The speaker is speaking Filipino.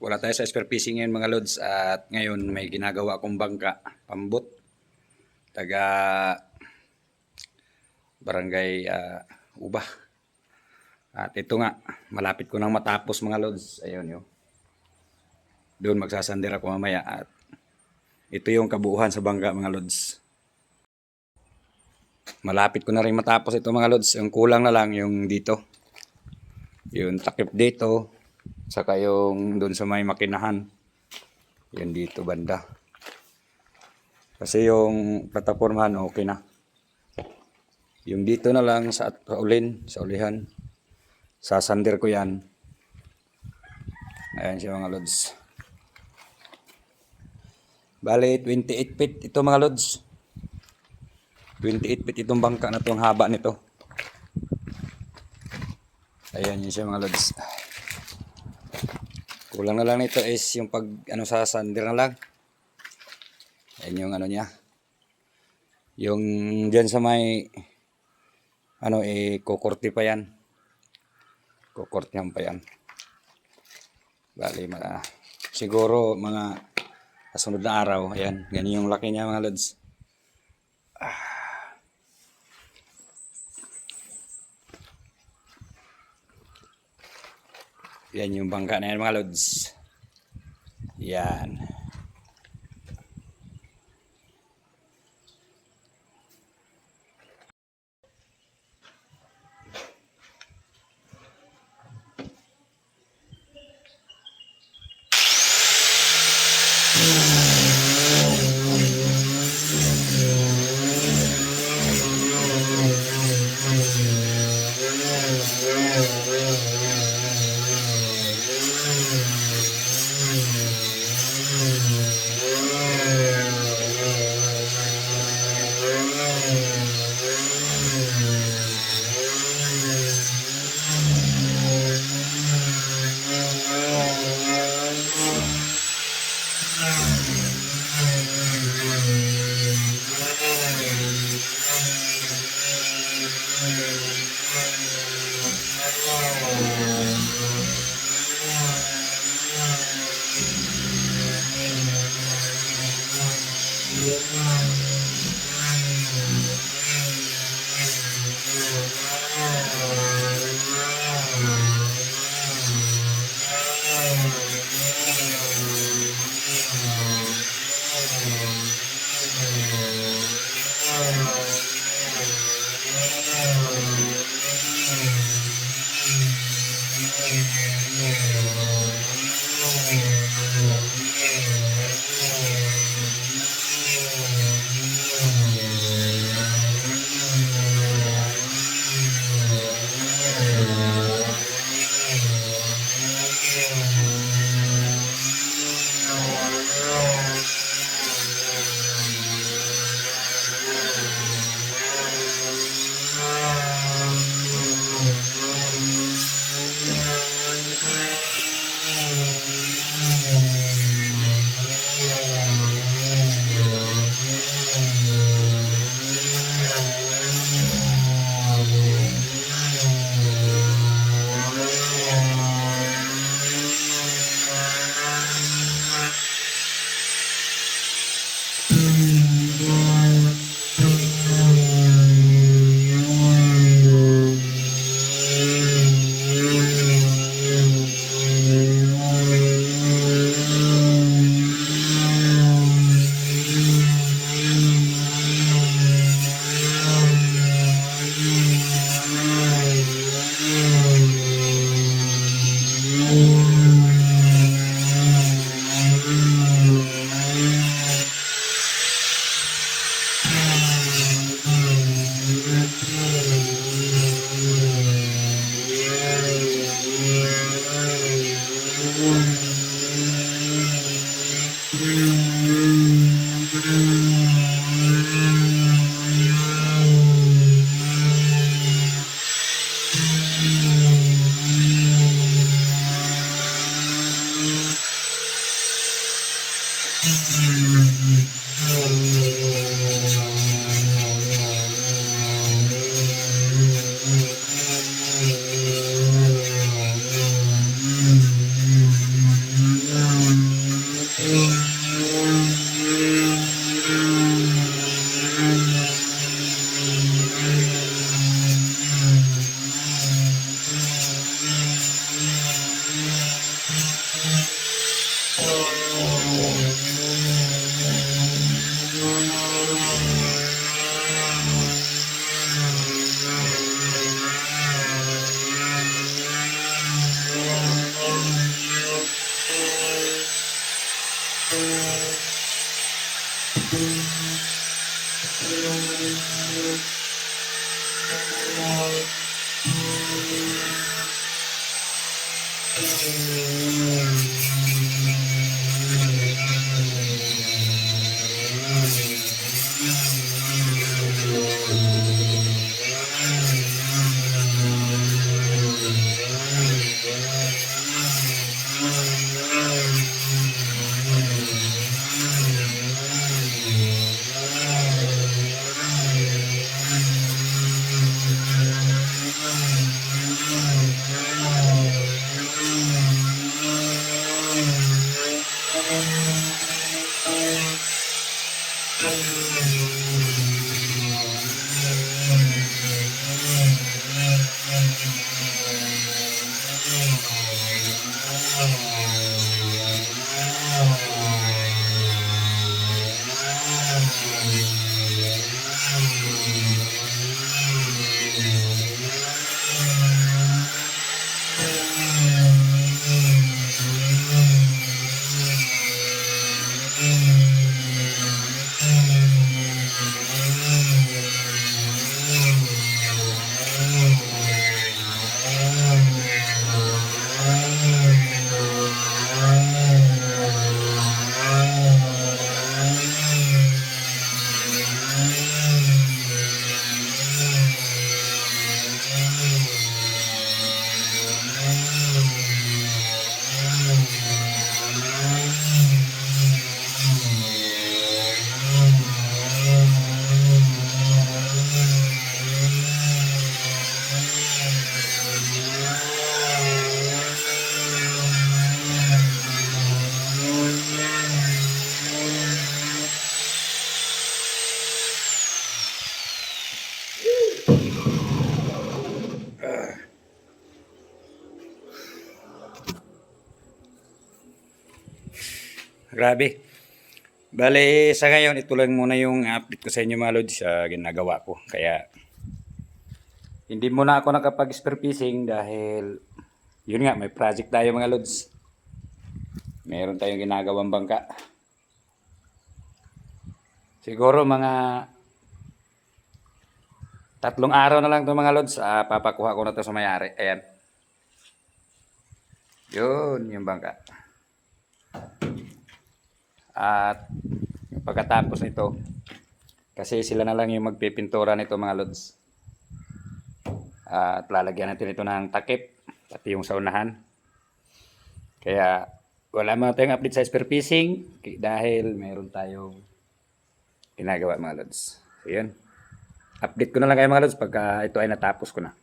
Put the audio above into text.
Wala tayo sa spear fishing ngayon mga lods at ngayon may ginagawa akong bangka, pambot. Taga barangay ah, Ubah. At ito nga, malapit ko nang matapos mga lods. Ayun yun. Doon magsasandir ako mamaya at ito yung kabuuhan sa bangka mga lods. Malapit ko na rin matapos ito mga lods. Yung kulang na lang yung dito. Yung takip dito. Saka yung doon sa may makinahan. Yun dito banda. Kasi yung plataformahan okay na. Yung dito na lang sa, sa ulin, sa ulihan. Sasandir ko yan. Ayan siya mga lods. Bale, 28 feet ito mga lods. 28 feet itong bangka na to, ang haba nito. Ayan yun siya mga lods. Kulang na lang nito is yung pag ano sa sander na lang. Ayan yung ano niya. Yung dyan sa may ano eh kukurti pa yan. Kukurtihan pa yan. Bali mga siguro mga kasunod na araw. Ayan, ganyan yung laki niya mga lods. Yan yung bangka na yan mga lods. Yan. Thank you. Música Grabe. Bale, sa ngayon, ito lang muna yung update ko sa inyo mga lods sa ginagawa ko. Kaya, hindi muna ako nakapag-spear fishing dahil, yun nga, may project tayo mga lods. Meron tayong ginagawang bangka. Siguro mga tatlong araw na lang ito mga lods. Ah, papakuha ko na to sa mayari. Ayan. Yun, yung bangka. At pagkatapos nito, kasi sila na lang yung magpipintura nito mga lods. At lalagyan natin ito ng takip, pati yung saunahan. Kaya wala mga tayong update sa spear fishing dahil meron tayong ginagawa mga lods. So yun. Update ko na lang kayo mga lods pagka ito ay natapos ko na.